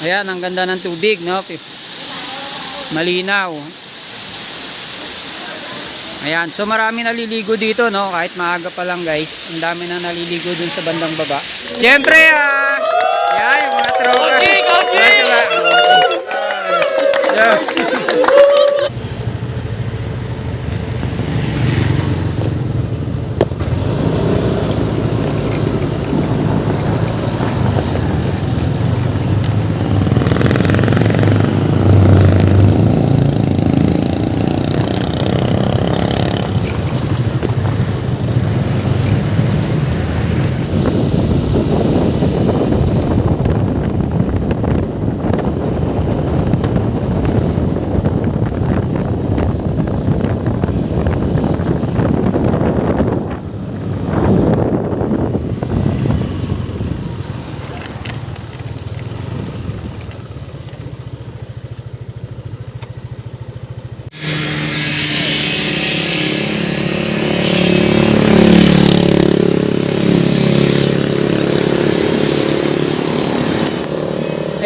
Ayan, ang ganda ng tubig, no? Malinaw. Ayan, so marami naliligo dito, no? Kahit maaga pa lang, guys. Ang dami na naliligo dun sa bandang baba. Siyempre, ah! Ayan, yung mga tropa. Coaching, coaching! Ito ba? Yeah.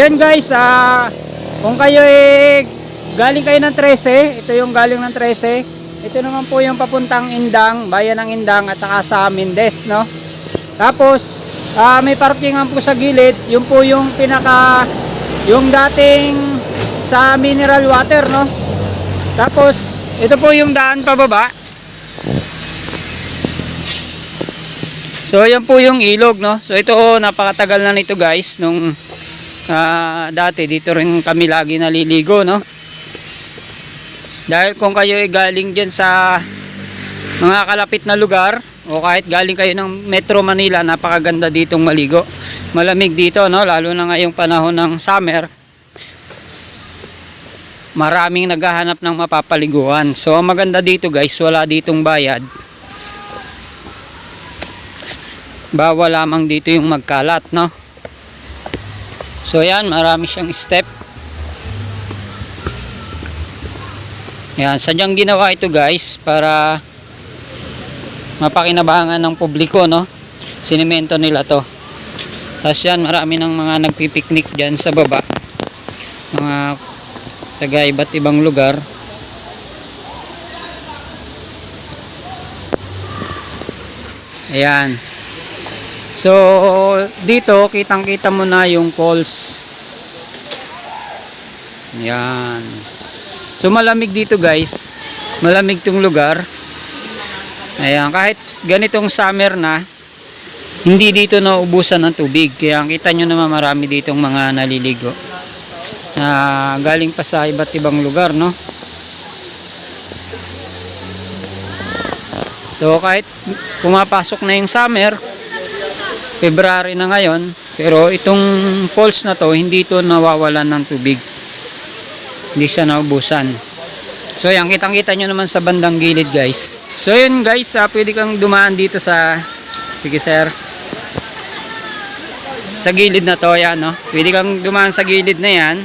Ayun guys, ah kung kayo eh, galing kayo ng 13, ito yung galing ng 13. Ito naman po yung papuntang Indang, bayan ng Indang at saka sa Mindes, no? Tapos, ah may parkingan po sa gilid, yun po yung pinaka, yung dating sa mineral water, no? Tapos, ito po yung daan pababa. So, yan po yung ilog, no? So, ito, napakatagal na nito guys, nung Ah, dati dito rin kami lagi naliligo no? Dahil kung kayo ay galing dyan sa mga kalapit na lugar o kahit galing kayo ng Metro Manila napakaganda ditong maligo. Malamig dito no? Lalo na ngayong panahon ng summer. Maraming naghahanap ng mapapaliguan. So maganda dito guys wala ditong bayad. Bawal lamang dito yung magkalat no So yan, marami siyang step. Yan, sadyang ginawa ito guys para mapakinabangan ng publiko, no? Sinemento nila to. Tapos yan, marami ng mga nagpipiknik dyan sa baba. Mga taga iba't ibang lugar. Ayan. So, dito, kitang-kita mo na yung falls. Yan. So, malamig dito guys. Malamig tong lugar. Ayan, kahit ganitong summer na, hindi dito naubusan ng tubig. Kaya kita nyo naman marami ditong mga naliligo. Na galing pa sa iba't ibang lugar, no? So, kahit pumapasok na yung summer, February na ngayon pero itong falls na to hindi to nawawalan ng tubig. Hindi siya naubusan. So yan kitang kita nyo naman sa bandang gilid guys. So yun guys ah, pwede kang dumaan dito sa sige sir. Sa gilid na to yan no? Pwede kang dumaan sa gilid na yan.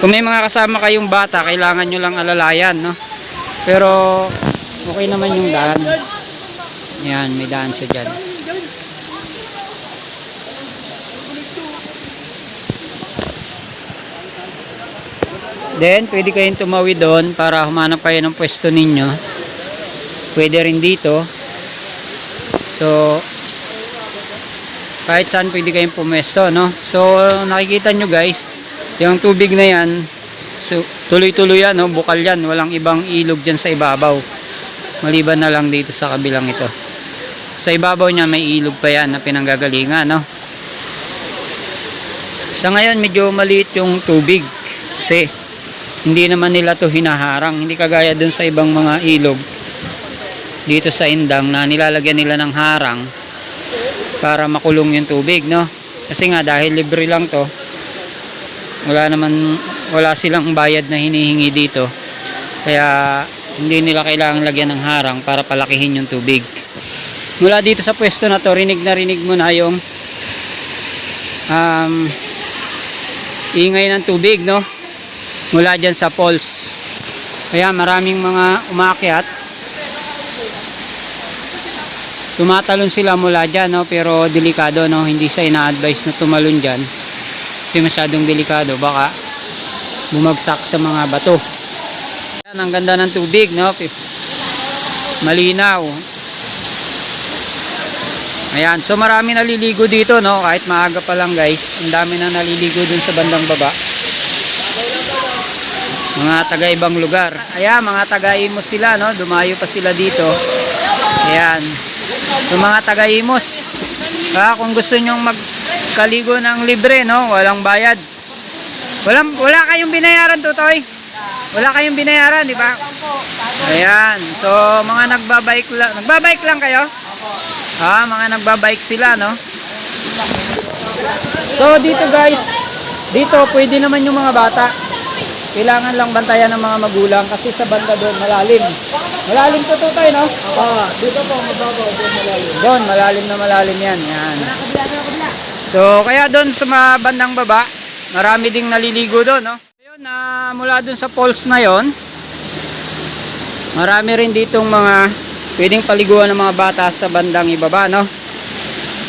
Kung may mga kasama kayong bata kailangan nyo lang alalayan no? Pero okay naman yung daan. Yan may daan siya dyan Then, pwede kayong tumawid doon para humanap kayo ng pwesto ninyo. Pwede rin dito. So, kahit saan pwede kayong pumesto, no? So, nakikita nyo guys, yung tubig na yan, so, tuloy-tuloy yan, no? Bukal yan, walang ibang ilog dyan sa ibabaw. Maliban na lang dito sa kabilang ito. Sa ibabaw niya, may ilog pa yan na pinanggagalingan, no? Sa ngayon, medyo maliit yung tubig. Kasi, hindi naman nila to hinaharang. Hindi kagaya dun sa ibang mga ilog. Dito sa indang na nilalagyan nila ng harang para makulong yung tubig no? Kasi nga dahil libre lang to wala naman wala silang bayad na hinihingi dito. Kaya hindi nila kailangan lagyan ng harang para palakihin yung tubig. Mula dito sa pwesto na to rinig na rinig mo na yung um, ingay ng tubig no mula dyan sa falls kaya maraming mga umakyat tumatalon sila mula dyan no? pero delikado no? hindi siya ina-advise na tumalon dyan Kasi masyadong delikado. Baka bumagsak sa mga bato. Yan, ang ganda ng tubig, no? Malinaw. Ayan, so marami naliligo dito, no? Kahit maaga pa lang, guys. Ang dami na naliligo dun sa bandang baba. Mga taga ibang lugar. Ayan, mga taga Imos sila, no? Dumayo pa sila dito. Ayan. So mga taga Imos, ah, kung gusto nyong magkaligo ng libre, no? Walang bayad. Walang, wala kayong binayaran, Tutoy? Wala kayong binayaran, di ba? Ayan. So, mga nagbabike lang. Nagbabike lang kayo? Ah, mga nagbabike sila, no? So, dito guys, dito pwede naman yung mga bata. Kailangan lang bantayan ng mga magulang kasi sa banda doon malalim. Malalim to tutay, no? Ah, dito po mababaw, doon malalim. Doon, malalim na malalim yan. Yan. So, kaya doon sa mga bandang baba, marami ding naliligo doon, no? Ayun, na mula doon sa falls na yon, marami rin ditong mga pwedeng paliguan ng mga bata sa bandang ibaba, no?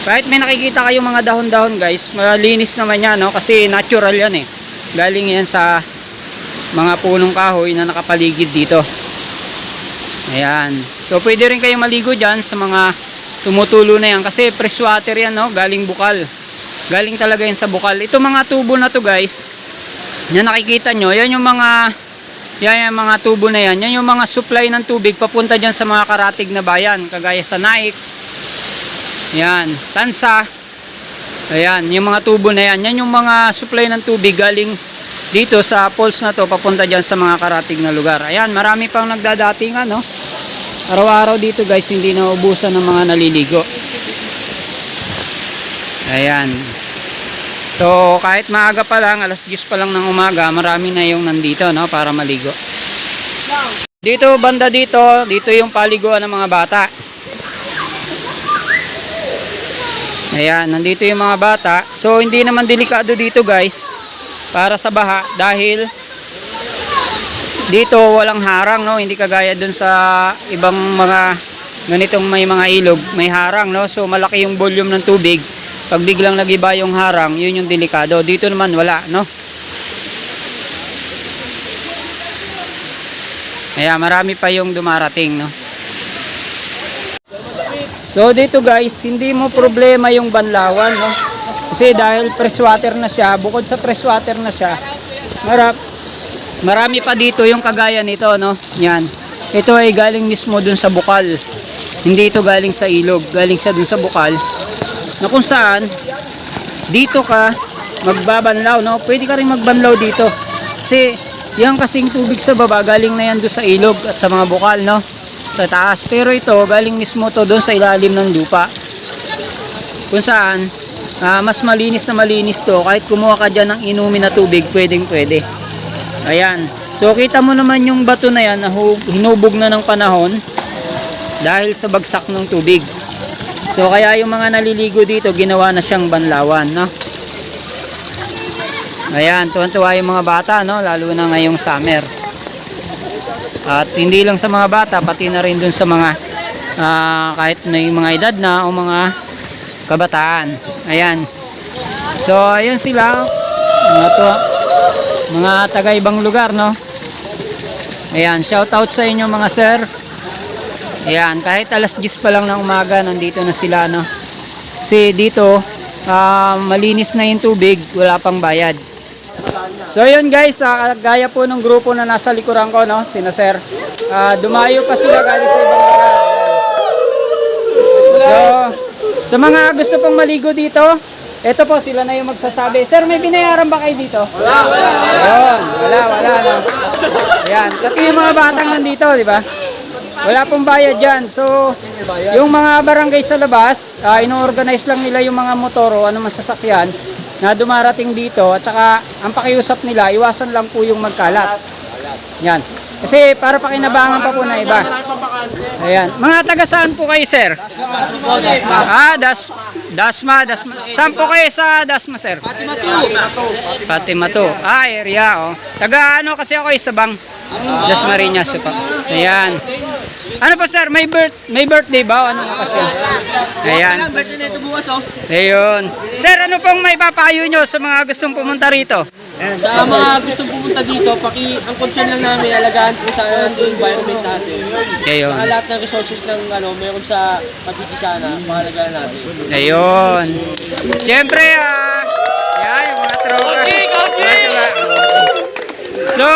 Kahit may nakikita kayong mga dahon-dahon, guys, malinis naman yan, no? Kasi natural yan, eh. Galing yan sa mga punong kahoy na nakapaligid dito. Ayan. So, pwede rin kayong maligo dyan sa mga tumutulo na yan. Kasi fresh water yan, no? Galing bukal. Galing talaga yan sa bukal. Ito mga tubo na to, guys. Yan nakikita nyo. Yan yung mga yan yung mga tubo na yan. Yan yung mga supply ng tubig papunta dyan sa mga karatig na bayan. Kagaya sa Naik. Yan. Tansa. Ayan. Yung mga tubo na yan. Yan yung mga supply ng tubig galing dito sa falls na to papunta dyan sa mga karatig na lugar. Ayan. Marami pang nagdadatingan, no? Araw-araw dito guys, hindi na ubusan ng mga naliligo. Ayan. So, kahit maaga pa lang, alas 10 pa lang ng umaga, marami na yung nandito, no, para maligo. Dito, banda dito, dito yung paliguan ng mga bata. Ayan, nandito yung mga bata. So, hindi naman delikado dito guys, para sa baha, dahil dito walang harang, no, hindi kagaya dun sa ibang mga ganitong may mga ilog, may harang, no, so malaki yung volume ng tubig. Pag biglang nagiba yung harang, yun yung delikado. Dito naman wala, no? Kaya marami pa yung dumarating, no? So dito guys, hindi mo problema yung banlawan, no? Kasi dahil fresh na siya, bukod sa fresh water na siya, marap, marami pa dito yung kagaya nito, no? Yan. Ito ay galing mismo dun sa bukal. Hindi ito galing sa ilog, galing siya dun sa bukal na kung saan dito ka magbabanlaw no pwede ka rin magbanlaw dito kasi yan kasing tubig sa baba galing na yan doon sa ilog at sa mga bukal no sa taas pero ito galing mismo to doon sa ilalim ng lupa kung saan ah, mas malinis na malinis to kahit kumuha ka dyan ng inumin na tubig pwedeng pwede ayan so kita mo naman yung bato na yan na hinubog na ng panahon dahil sa bagsak ng tubig So kaya yung mga naliligo dito ginawa na siyang banlawan, no? Ayan, tuwan-tuwa yung mga bata, no? Lalo na ngayong summer. At hindi lang sa mga bata, pati na rin dun sa mga ah, kahit may mga edad na o mga kabataan. Ayan. So ayun sila, mga to, mga taga ibang lugar, no? Ayan, shout out sa inyo mga sir. Ayan, kahit alas 10 pa lang ng umaga, nandito na sila, no? Kasi dito, ah, malinis na yung tubig, wala pang bayad. So yun guys, ah, gaya po ng grupo na nasa likuran ko, no? Sina sir. Ah, dumayo pa sila galing sa ibang lugar. So, sa mga gusto pong maligo dito, ito po sila na yung magsasabi. Sir, may binayaran ba kayo dito? Wala, wala. Ayun, wala, wala. No? Ayan, pati yung mga batang nandito, di ba? Wala pong bayad dyan. So, yung mga barangay sa labas, uh, ino-organize lang nila yung mga motor o anumang sasakyan na dumarating dito at saka ang pakiusap nila, iwasan lang po yung magkalat. Yan. Kasi para pakinabangan pa po na iba. Ayan. Mga taga saan po kayo, sir? Ah, Das Dasma, Dasma. Saan po kayo sa Dasma, sir? Fatima to. Ah, area, oh. Taga ano kasi ako, Isabang. Dasmariñas po. Ayan. Ano pa sir, may birth may birthday ba? o Anong okasyon? Ayan. birthday na ito bukas oh. Ayun. Sir, ano pong may papayo nyo sa mga gustong pumunta rito? Sa mga gustong pumunta dito, paki ang concern lang namin alagaan po sa ating environment natin. Ayun. Saka lahat ng resources ng ano, meron sa pagkikisana, mahalagaan natin. Ayun. Siyempre, ah, yan, yung mga tropa. So,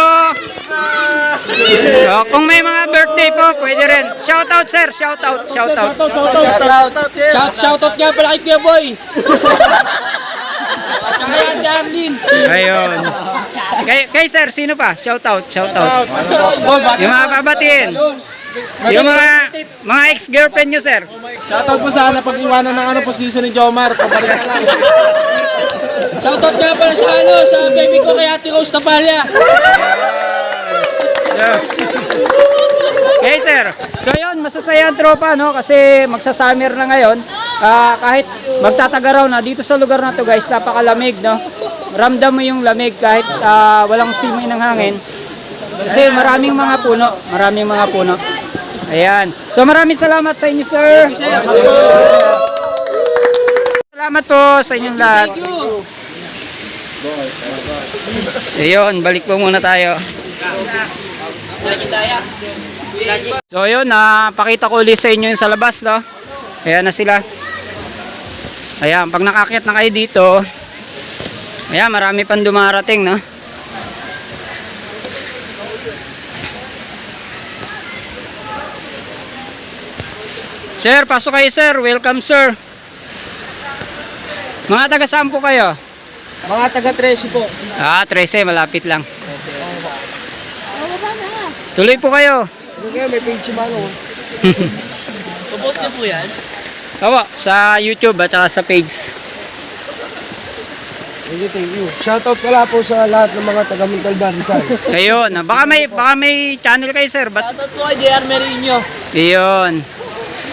so, kung may mga birthday po, pwede rin. Shout out, sir. Shout out, shout out. Shout, shoutout nga pala kay Kuya Boy! At kay Ate Arlene! Ayun. Kay, kay sir, sino pa? Shout out, shout out. Yung mga babatiin. Yung mga mga ex-girlfriend nyo, sir. Shoutout po sana pag iwanan ng ano postisyon ni Jomar. Pabalik na lang. Shoutout nga pala sa ano, sa baby ko kay Ate Rose Tapalya! Okay, sir. So yun, masasaya ang tropa, no? Kasi magsa-summer na ngayon. Ah, kahit magtatagaraw na dito sa lugar na to, guys, napakalamig, no? Ramdam mo yung lamig kahit ah, walang simoy ng hangin. Kasi maraming mga puno, maraming mga puno. Ayan. So maraming salamat sa inyo, sir. Salamat po sa inyong lahat. Ayun, balik po muna tayo. So yun, napakita ko ulit sa inyo yung sa labas, no? Ayan na sila. Ayan, pag nakakit na kayo dito, ayan, marami pang dumarating, no? Sir, pasok kayo, sir. Welcome, sir. Mga taga saan po kayo? Mga taga 13 po. Ah, 13, malapit lang. Tuloy po kayo. Ano kayo, may page si Mano. Subos niyo po yan? Opo, sa YouTube at saka sa page. Thank you, thank you. Shoutout pala po sa lahat ng mga taga Montalban Rizal. Ayun, ah, baka may baka may channel kayo sir, but Shoutout po kay JR Merino! ayun.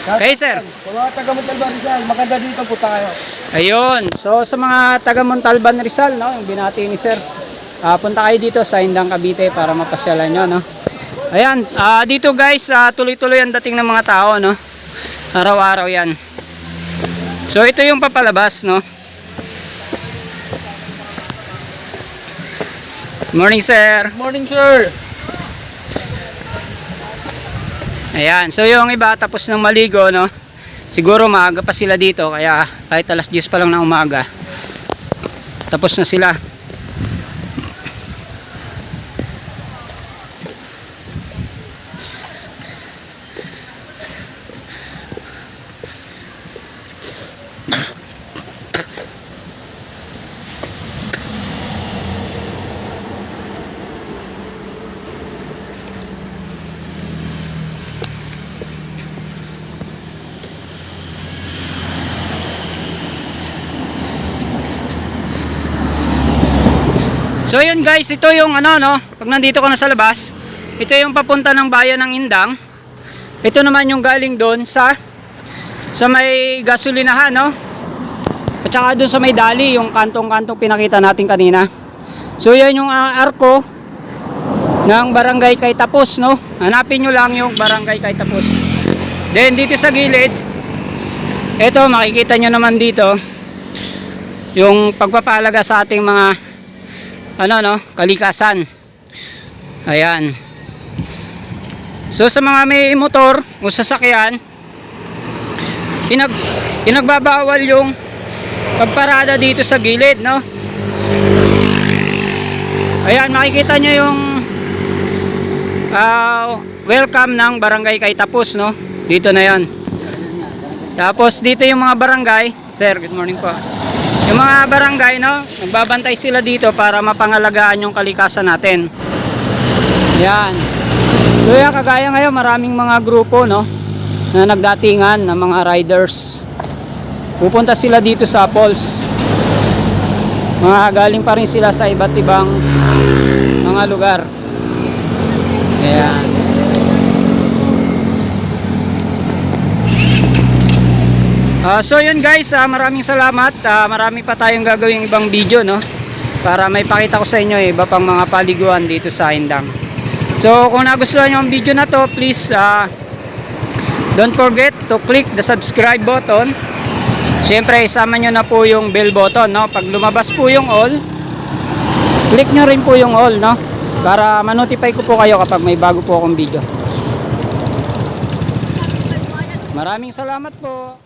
Kayo sir. Sa mga taga Montalban Rizal, maganda dito punta kayo. Ayun. So sa mga taga Montalban Rizal, no, yung binati ni sir. ah, punta kayo dito sa Indang Cavite para mapasyalan nyo, no. Ayan, ah, dito guys, ah, tuloy-tuloy ang dating ng mga tao, no. Araw-araw 'yan. So ito yung papalabas, no. Morning, sir. Morning, sir. Ayan, so yung iba tapos ng maligo, no? Siguro maaga pa sila dito, kaya kahit alas 10 pa lang ng umaga, tapos na sila. So yun guys, ito yung ano no, pag nandito ka na sa labas, ito yung papunta ng bayan ng Indang. Ito naman yung galing doon sa sa may gasolinahan no. At saka doon sa may dali, yung kantong-kantong pinakita natin kanina. So yan yung ah, arko ng barangay kay Tapos no. Hanapin nyo lang yung barangay kay Tapos. Then dito sa gilid, ito makikita nyo naman dito yung pagpapalaga sa ating mga ano no, kalikasan. Ayan. So sa mga may motor o sasakyan, pinag pinagbabawal yung pagparada dito sa gilid, no? Ayan, makikita nyo yung ah, welcome ng barangay kay Tapos, no? Dito na yan. Tapos dito yung mga barangay. Sir, good morning po. Yung mga barangay, no, nagbabantay sila dito para mapangalagaan yung kalikasan natin. Yan. So yan, kagaya ngayon, maraming mga grupo, no, na nagdatingan ng mga riders. Pupunta sila dito sa falls. Mga galing pa rin sila sa iba't ibang mga lugar. Ayan. Ah, so yun guys, ah, maraming salamat. Ah, marami pa tayong gagawing ibang video no para may pakita ko sa inyo eh, iba pang mga paliguan dito sa Indang. So kung nagustuhan niyo ang video na to, please ah, Don't forget to click the subscribe button. Siyempre, isama nyo na po yung bell button, no? Pag lumabas po yung all, click nyo rin po yung all, no? Para manotify ko po kayo kapag may bago po akong video. Maraming salamat po.